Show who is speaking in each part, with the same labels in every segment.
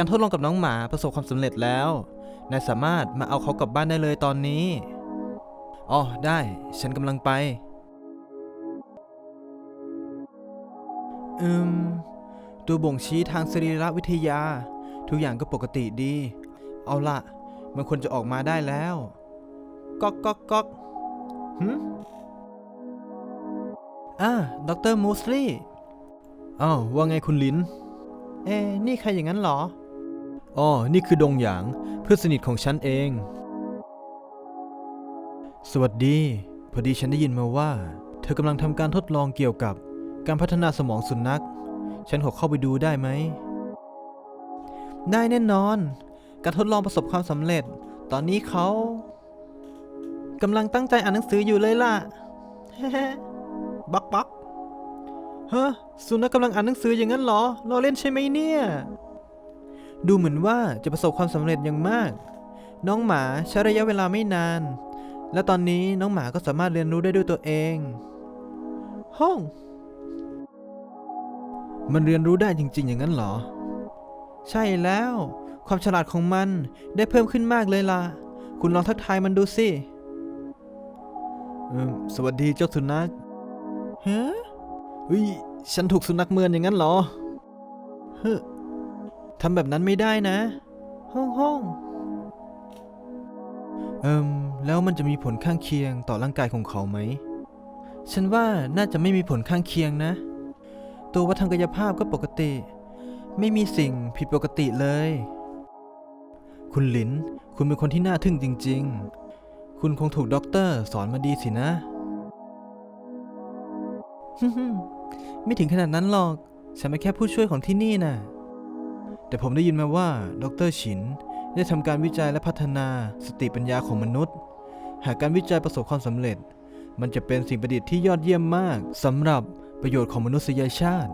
Speaker 1: การทดลองกับน้องหมาประสบความสำเร็จแล้ว นายสามารถมาเอาเขากลับบ้านได้เลยตอนนี้ อ๋อ ได้ ฉันกำลังไป อืม ตัวบ่งชี้ทางสรีรวิทยา ทุกอย่างก็ปกติดี เอาละมันควรจะออกมาได้แล้ว ก๊อกก๊อกก๊อกหืมอ่าดรมูสลีอ้าวว่าไงคุณลิน เอ๊นี่ใครอย่างนั้นเหรอ อ๋อ นี่คือดงหยาง เพื่อนสนิทของฉันเอง สวัสดี พอดีฉันได้ยินมาว่า เธอกำลังทำการทดลองเกี่ยวกับการพัฒนาสมองสุนัข ฉันขอเข้าไปดูได้ไหม ได้แน่นอน การทดลองประสบความสำเร็จ ตอนนี้เขากำลังตั้งใจอ่านหนังสืออยู่เลยล่ะ บักบักเฮะสุนัขกำลังอ่านหนังสืออย่างนั้นเหรอ เราเล่นใช่ไหมเนี่ย ดูเหมือนว่าจะประสบความสำเร็จอย่างมาก น้องหมาใช้ระยะเวลาไม่นาน และตอนนี้น้องหมาก็สามารถเรียนรู้ได้ด้วยตัวเอง ห้อง มันเรียนรู้ได้จริง ๆ อย่างนั้นเหรอ ใช่แล้ว ความฉลาดของมันได้เพิ่มขึ้นมากเลยล่ะ คุณลองทักทายมันดูสิสวัสดีเจ้าสุนัขฮะเฮ้ย ฉันถูกสุนัขเมินอย่างนั้นเหรอ เฮ้อ ทำแบบนั้นไม่ได้นะ ห้องห้องเอิมแล้วมันจะมีผลข้างเคียงต่อร่างกายของเขาไหม ฉันว่าน่าจะไม่มีผลข้างเคียงนะ ตัววัฒนกายภาพก็ปกติ ไม่มีสิ่งผิดปกติเลย คุณหลิน คุณเป็นคนที่น่าทึ่งจริง ๆ คุณคงถูกด็อกเตอร์สอนมาดีสินะ ไม่ถึงขนาดนั้นหรอก ฉันเป็นแค่ผู้ช่วยของที่นี่น่ะ แต่ผมได้ยินมาว่าดรฉินได้ทำการวิจัยและพัฒนาสติปัญญาของมนุษย์ หากการวิจัยประสบความสำเร็จ มันจะเป็นสิ่งประดิษฐ์ที่ยอดเยี่ยมมากสำหรับประโยชน์ของมนุษยชาติ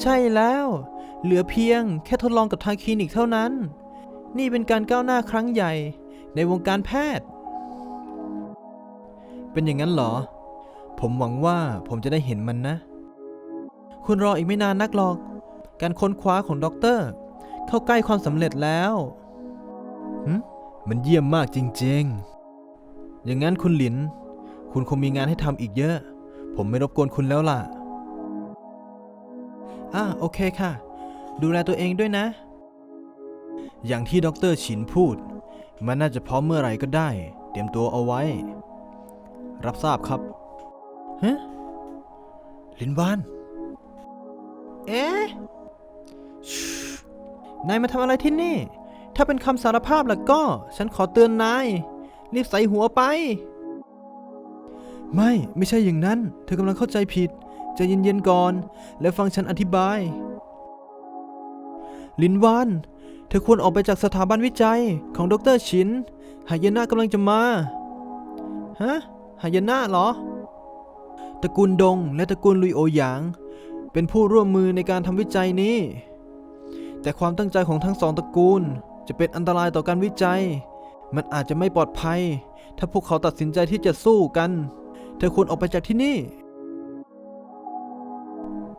Speaker 1: ใช่แล้ว เหลือเพียงแค่ทดลองกับทางคลินิกเท่านั้น นี่เป็นการก้าวหน้าครั้งใหญ่ในวงการแพทย์ เป็นอย่างนั้นเหรอ ผมหวังว่าผมจะได้เห็นมันนะ คุณรออีกไม่นานนักหรอก การค้นคว้าของด็อกเตอร์เข้าใกล้ความสำเร็จแล้วหืมมันเยี่ยมมากจริงๆ อย่างนั้นคุณหลิน คุณคงมีงานให้ทำอีกเยอะ ผมไม่รบกวนคุณแล้วล่ะ อ่าโอเคค่ะ ดูแลตัวเองด้วยนะ อย่างที่ดรฉินพูด มันน่าจะพร้อมเมื่อไหร่ก็ได้ เตรียมตัวเอาไว้ รับทราบครับฮะลินวาน เอ๊ะชู นายมาทำอะไรที่นี่ ถ้าเป็นคำสารภาพแล้วก็ ฉันขอเตือนนาย รีบใส่หัวไป ไม่ไม่ใช่อย่างนั้น เธอกำลังเข้าใจผิดใจะเย็นๆก่อน แล้วฟังฉันอธิบาย ลินวาน เธอควรออกไปจากสถาบันวิจัยของดรชินหายนะกำลังจะมาฮะหายนะเหรอ ตระกูลดงและตระกูลลุยโอหยาง เป็นผู้ร่วมมือในการทำวิจัยนี้ แต่ความตั้งใจของทั้งสองตระกูล จะเป็นอันตรายต่อการวิจัย มันอาจจะไม่ปลอดภัย ถ้าพวกเขาตัดสินใจที่จะสู้กัน เธอควรออกไปจากที่นี่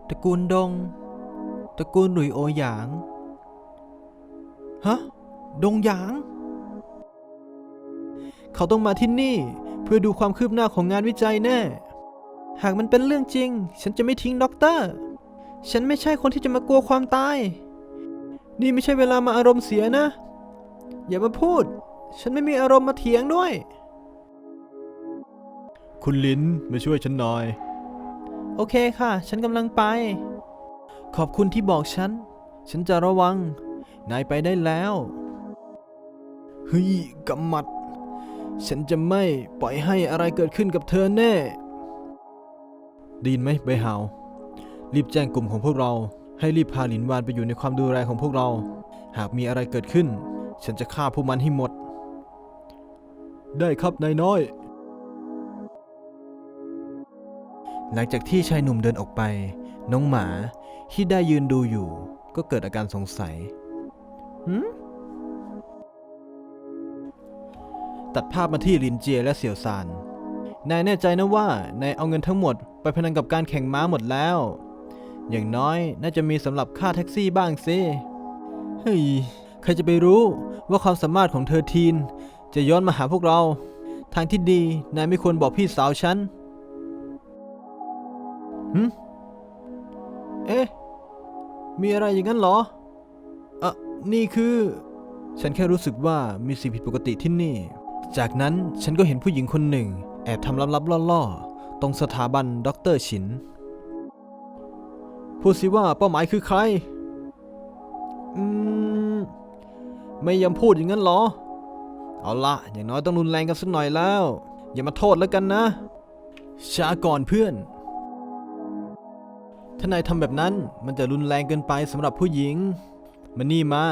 Speaker 1: ตระกูลดง ตระกูลหลุยโอหยาง ฮะ ดงหยาง เขาต้องมาที่นี่เพื่อดูความคืบหน้าของงานวิจัยแน่ หากมันเป็นเรื่องจริง ฉันจะไม่ทิ้งด็อกเตอร์ ฉันไม่ใช่คนที่จะมากลัวความตาย นี่ไม่ใช่เวลามาอารมณ์เสียนะ อย่ามาพูด ฉันไม่มีอารมณ์มาเถียงด้วย คุณลินมาช่วยฉันหน่อย โอเคค่ะ ฉันกำลังไป ขอบคุณที่บอกฉัน ฉันจะระวัง นายไปได้แล้ว เฮ้ยกำมัด ฉันจะไม่ปล่อยให้อะไรเกิดขึ้นกับเธอแน่ไดยินไหมใบหาว รีบแจ้งกลุ่มของพวกเรา ให้รีบพาหลินวานไปอยู่ในความดูแลของพวกเรา หากมีอะไรเกิดขึ้น ฉันจะฆ่าพวกมันให้หมด ได้ครับนายน้อย หลังจากที่ชายหนุ่มเดินออกไป น้องหมาที่ได้ยืนดูอยู่ ก็เกิดอาการสงสัยหืมตัดภาพมาที่ลินเจียและเสี่ยวซาน นายแน่ใจนะว่านายเอาเงินทั้งหมด ไปพนันกับการแข่งม้าหมดแล้ว อย่างน้อยน่าจะมีสำหรับค่าแท็กซี่บ้างสิเฮ้ยใครจะไปรู้ว่าความสามารถของเธอทีน จะย้อนมาหาพวกเรา ทางที่ดีนายไม่ควรบอกพี่สาวฉันหึเอ๊ะ มีอะไรอย่างนั้นเหรออะนี่คือ ฉันแค่รู้สึกว่ามีสิ่งผิดปกติที่นี่ จากนั้นฉันก็เห็นผู้หญิงคนหนึ่ง แอบทำลับๆล่อๆ ตรงสถาบันด็อกเตอร์ฉิน พูดสิว่าเป้าหมายคือใคร อืม ไม่ยอมพูดอย่างนั้นเหรอ เอาละอย่างน้อยต้องรุนแรงกันสักหน่อยแล้ว อย่ามาโทษแล้วกันนะ ช้าก่อนเพื่อน ถ้านายทำแบบนั้นมันจะรุนแรงเกินไปสำหรับผู้หญิง มานี่มา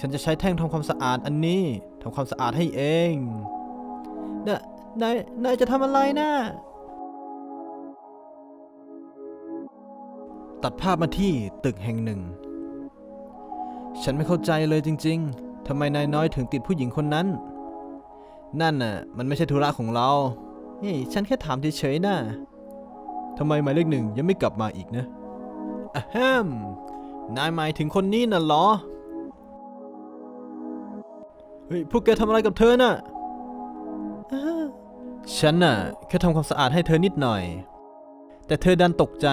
Speaker 1: ฉันจะใช้แท่งทำความสะอาดอันนี้ทำความสะอาดให้เองนายนายนายจะทำอะไรนะ ตัดภาพมาที่ตึกแห่งหนึ่ง ฉันไม่เข้าใจเลยจริง ๆทำไมนายน้อยถึงติดผู้หญิงคนนั้น นั่นน่ะ มันไม่ใช่ธุระของเราเฮ้ยฉันแค่ถามเฉยๆนะทำไมหมายเลขหนึ่งยังไม่กลับมาอีกนะอะแฮมนายหมายถึงคนนี้น่ะเหรอ เฮ้ย พวกแกทำอะไรกับเธอน่ะ ฉันน่ะแค่ทำความสะอาดให้เธอนิดหน่อย แต่เธอดันตกใจ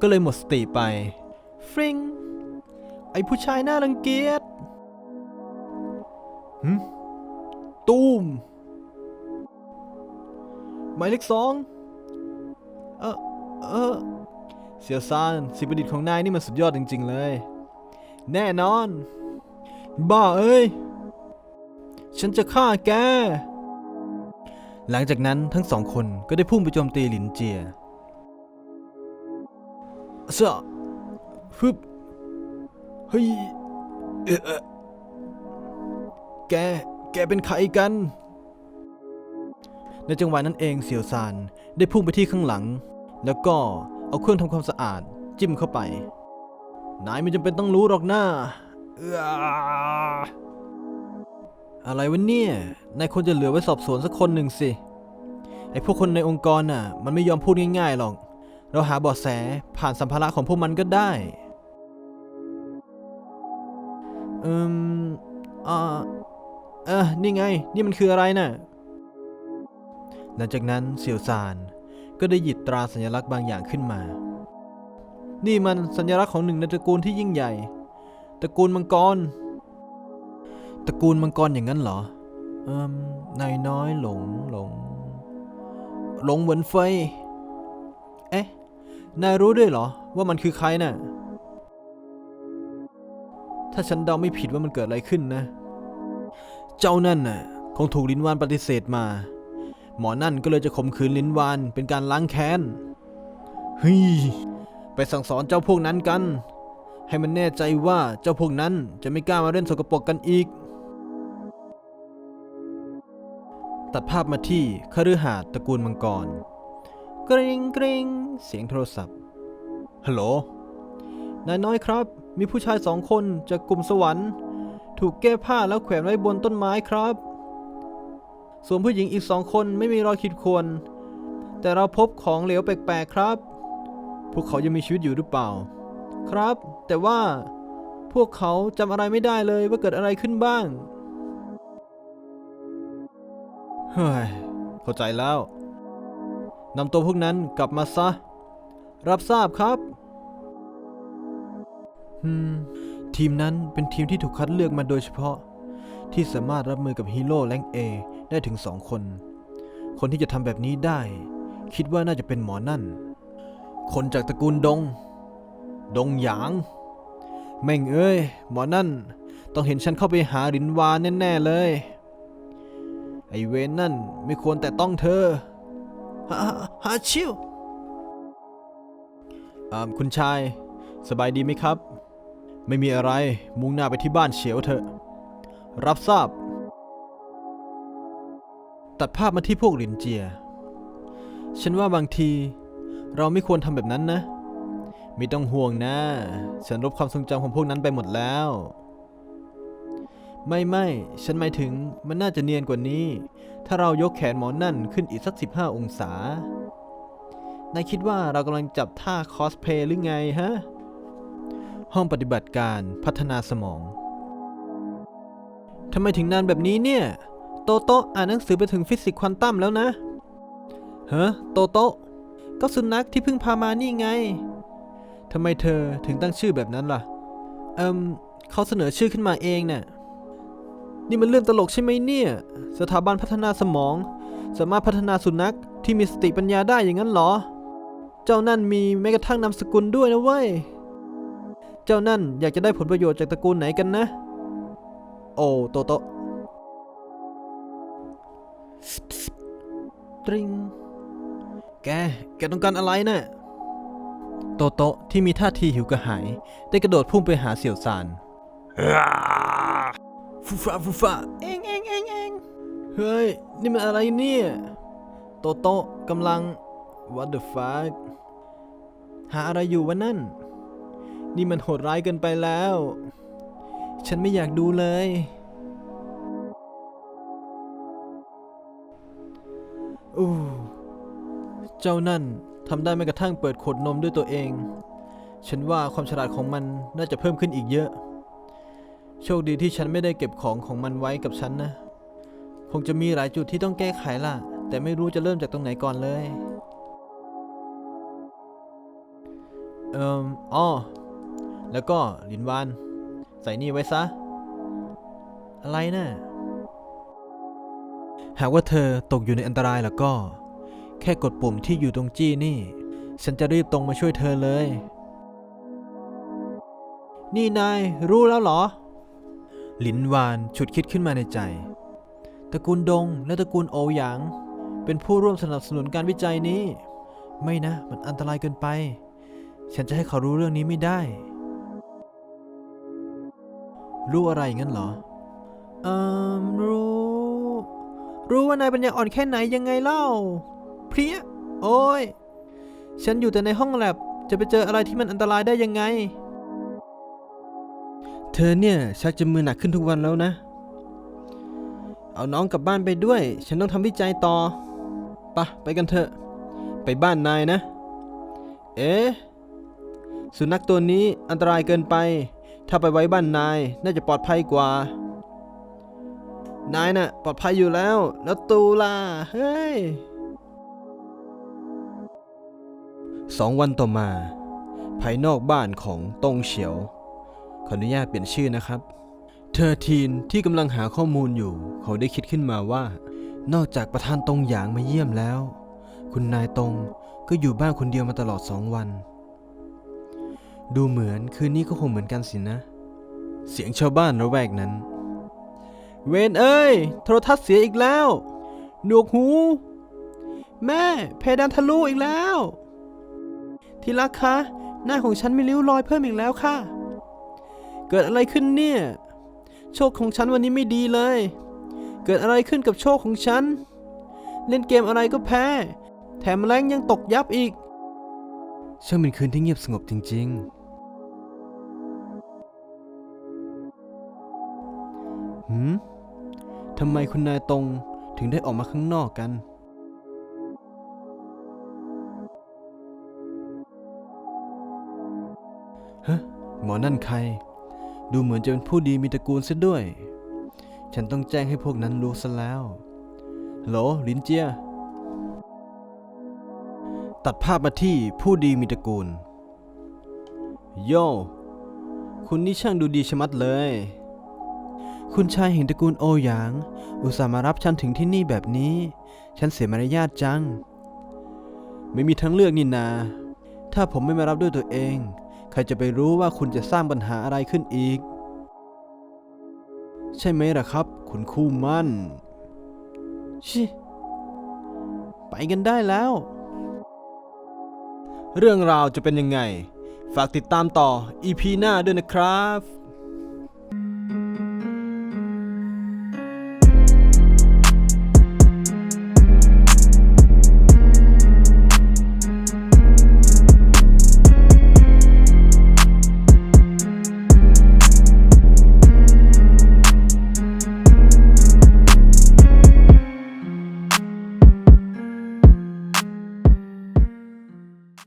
Speaker 1: ก็เลยหมดสติไป ฟริง ไอผู้ชายน่ารังเกียจหึตูมหมายเลขสองเออเออเสียวซานสิ่งประดิษฐ์ของนายนี่มันสุดยอดจริง ๆ เลย แน่นอน บ้าเอ้ย ฉันจะฆ่าแก หลังจากนั้นทั้งสองคนก็ได้พุ่งไปโจมตีหลินเจีย สะฮึบเฮ้ยเอ่อแก แกเป็นใครกัน ในจังหวะนั้นเองเสี่ยวซานได้พุ่งไปที่ข้างหลัง แล้วก็เอาเครื่องทำความสะอาดจิ้มเข้าไป นายไม่จำเป็นต้องรู้หรอกนะเอื้ออะไรวะเนี่ย นายควรจะเหลือไว้สอบสวนสักคนหนึ่งสิ ไอ้พวกคนในองค์กรน่ะ มันไม่ยอมพูดง่ายๆหรอก เราหาเบาะแสผ่านสัมภาระของพวกมันก็ได้ อืมอ่าเออนี่ไง นี่มันคืออะไรน่ะ หลังจากนั้นเสี่ยวซานก็ได้หยิบตราสัญลักษณ์บางอย่างขึ้นมา นี่มันสัญลักษณ์ของหนึ่งในตระกูลที่ยิ่งใหญ่ ตระกูลมังกร ตระกูลมังกรอย่างนั้นเหรอ เอืมนายน้อยหลงหลง หลงเหมือนไฟเอ๊ะ นายรู้ด้วยเหรอ ว่ามันคือใครน่ะ ถ้าฉันเดาไม่ผิดว่ามันเกิดอะไรขึ้นนะ เจ้านั่นน่ะ คงถูกลินวานปฏิเสธมา หมอนั่นก็เลยจะข่มขืนลินวานเป็นการล้างแค้นเฮ้ยไปสั่งสอนเจ้าพวกนั้นกัน ให้มันแน่ใจว่าเจ้าพวกนั้นจะไม่กล้ามาเล่นสกปรกกันอีก ตัดภาพมาที่คฤหาสน์ตระกูลมังกร กริงกริงเสียงโทรศัพท์ ฮัลโหล นายน้อยครับ มีผู้ชายสองคนจากกลุ่มสวรรค์ ถูกแก้ผ้าแล้วแขวนไว้บนต้นไม้ครับ ส่วนผู้หญิงอีกสองคนไม่มีรอยขีดข่วน แต่เราพบของเหลวแปลกๆครับ พวกเขายังมีชีวิตอยู่หรือเปล่า ครับ แต่ว่าพวกเขาจำอะไรไม่ได้เลยว่าเกิดอะไรขึ้นบ้าง เฮ้ย เข้าใจแล้ว นำตัวพวกนั้นกลับมาซะ รับทราบครับอืมทีมนั้นเป็นทีมที่ถูกคัดเลือกมาโดยเฉพาะ ที่สามารถรับมือกับฮีโร่แรงเอได้ถึงสองคน คนที่จะทำแบบนี้ได้ คิดว่าน่าจะเป็นหมอนั่น คนจากตระกูลดง ดงหยาง แม่งเอ้ย หมอนั่น ต้องเห็นฉันเข้าไปหารินวาแน่ ๆ เลย ไอเวนนั่นไม่ควรแต่ต้องเธอ ฮาฮาชิวอ่าคุณชาย สบายดีไหมครับ ไม่มีอะไร มุ่งหน้าไปที่บ้านเฉียวเถอะ รับทราบ ตัดภาพมาที่พวกหลินเจีย ฉันว่าบางที เราไม่ควรทำแบบนั้นนะ ไม่ต้องห่วงนะ ฉันลบความทรงจำของพวกนั้นไปหมดแล้ว ไม่ไม่ฉันหมายถึงมันน่าจะเนียนกว่านี้ ถ้าเรายกแขนหมอนั่นขึ้นอีกสัก 15 องศา นายคิดว่าเรากำลังจับท่าคอสเพลย์หรือไงฮะ ห้องปฏิบัติการพัฒนาสมองทำไมถึงนานแบบนี้เนี่ย โตโตะอ่านหนังสือไปถึงฟิสิกส์ควอนตัมแล้วนะเฮ้โตโตะก็สุนัขที่เพิ่งพามานี่ไงทำไมเธอถึงตั้งชื่อแบบนั้นล่ะ เอิมเขาเสนอชื่อขึ้นมาเองเนี่ย นี่มันเรื่องตลกใช่ไหมเนี่ย สถาบันพัฒนาสมอง สามารถพัฒนาสุนัขที่มีสติปัญญาได้อย่างนั้นเหรอ เจ้านั่นมีแม้กระทั่งนามสกุลด้วยนะเว้ย เจ้านั่นอยากจะได้ผลประโยชน์จากตระกูลไหนกันนะ โอ้โตโตตริง แก แกต้องการอะไรนะ่ะโตโตที่มีท่าทีหิวกระหาย ได้กระโดดพุ่งไปหาเสี่ยวซาน ฟูฟ้าฟูฟ้าเองเองเองเองเฮ้ย นี่มันอะไรเนี่ย โตโตะกำลัง what the fuck หาอะไรอยู่วะนั่น นี่มันโหดร้ายเกินไปแล้ว ฉันไม่อยากดูเลย อู้เจ้านั่นทำได้แม้กระทั่งเปิดขวดนมด้วยตัวเอง ฉันว่าความฉลาดของมันน่าจะเพิ่มขึ้นอีกเยอะ โชคดีที่ฉันไม่ได้เก็บของของมันไว้กับฉันนะ คงจะมีหลายจุดที่ต้องแก้ไขล่ะ แต่ไม่รู้จะเริ่มจากตรงไหนก่อนเลย เอ่มอ้อแล้วก็หลินวาน ใส่นี่ไว้ซะ อะไรนะ่ะ หากว่าเธอตกอยู่ในอันตรายแล้วก็ แค่กดปุ่มที่อยู่ตรงจี้นี่ ฉันจะรีบตรงมาช่วยเธอเลย นี่นายรู้แล้วเหรอ หลินวานฉุดคิดขึ้นมาในใจ ตระกูลดงและตระกูลโอหยาง เป็นผู้ร่วมสนับสนุนการวิจัยนี้ ไม่นะ มันอันตรายเกินไป ฉันจะให้เขารู้เรื่องนี้ไม่ได้ รู้อะไรงั้นเหรอ เอ่มรู้ รู้ว่านายปัญญาอ่อนแค่ไหนยังไงเล่า เพรียโอ้ย ฉันอยู่แต่ในห้องแลบจะไปเจออะไรที่มันอันตรายได้ยังไง เธอเนี่ยชักจะมือหนักขึ้นทุกวันแล้วนะ เอาน้องกลับบ้านไปด้วย ฉันต้องทำวิจัยต่อปะไปกันเถอะ ไปบ้านนายนะ เอ๊ะ สุนัขตัวนี้อันตรายเกินไป ถ้าไปไว้บ้านนายน่าจะปลอดภัยกว่า นายน่ะปลอดภัยอยู่แล้ว แล้วตูล่ะ เฮ้ยสองวันต่อมา ภายนอกบ้านของตงเฉียว ขออนุญาตเปลี่ยนชื่อนะครับเธอทีนที่กำลังหาข้อมูลอยู่ เขาได้คิดขึ้นมาว่า นอกจากประธานตรงหยางมาเยี่ยมแล้ว คุณนายตรงก็อยู่บ้านคนเดียวมาตลอดสองวัน ดูเหมือนคืนนี้ก็คงเหมือนกันสินะ เสียงชาวบ้านระแวกนั้น เวนเอ้ย โทรทัศน์เสียอีกแล้ว หนวกหู แม่ เพดานทะลุอีกแล้ว ที่รักคะ หน้าของฉันมีริ้วรอยเพิ่มอีกแล้วค่ะ เกิดอะไรขึ้นเนี่ย โชคของฉันวันนี้ไม่ดีเลย เกิดอะไรขึ้นกับโชคของฉัน เล่นเกมอะไรก็แพ้ แถมแรงยังตกยับอีก ช่างเป็นคืนที่เงียบสงบจริง ๆ หืม ทำไมคุณนายตรงถึงได้ออกมาข้างนอกกันฮะหมอนั่นใคร ดูเหมือนจะเป็นผู้ดีมีตระกูลซะด้วย ฉันต้องแจ้งให้พวกนั้นรู้ซะแล้วฮัลโหลลินเจีย ตัดภาพมาที่ผู้ดีมีตระกูล โย คุณนี่ช่างดูดีชะมัดเลย คุณชายแห่งตระกูลโอหยาง อุตส่าห์มารับฉันถึงที่นี่แบบนี้ ฉันเสียมารยาทจัง ไม่มีทั้งเลือกนี่นา ถ้าผมไม่มารับด้วยตัวเอง ครจะไปรู้ว่าคุณจะสร้างปัญหาอะไรขึ้นอีก ใช่ไหมล่ะครับ คุณคู่มั่น ชิ ไปกันได้แล้ว เรื่องราวจะเป็นยังไง ฝากติดตามต่อ EP หน้าด้วยนะครับ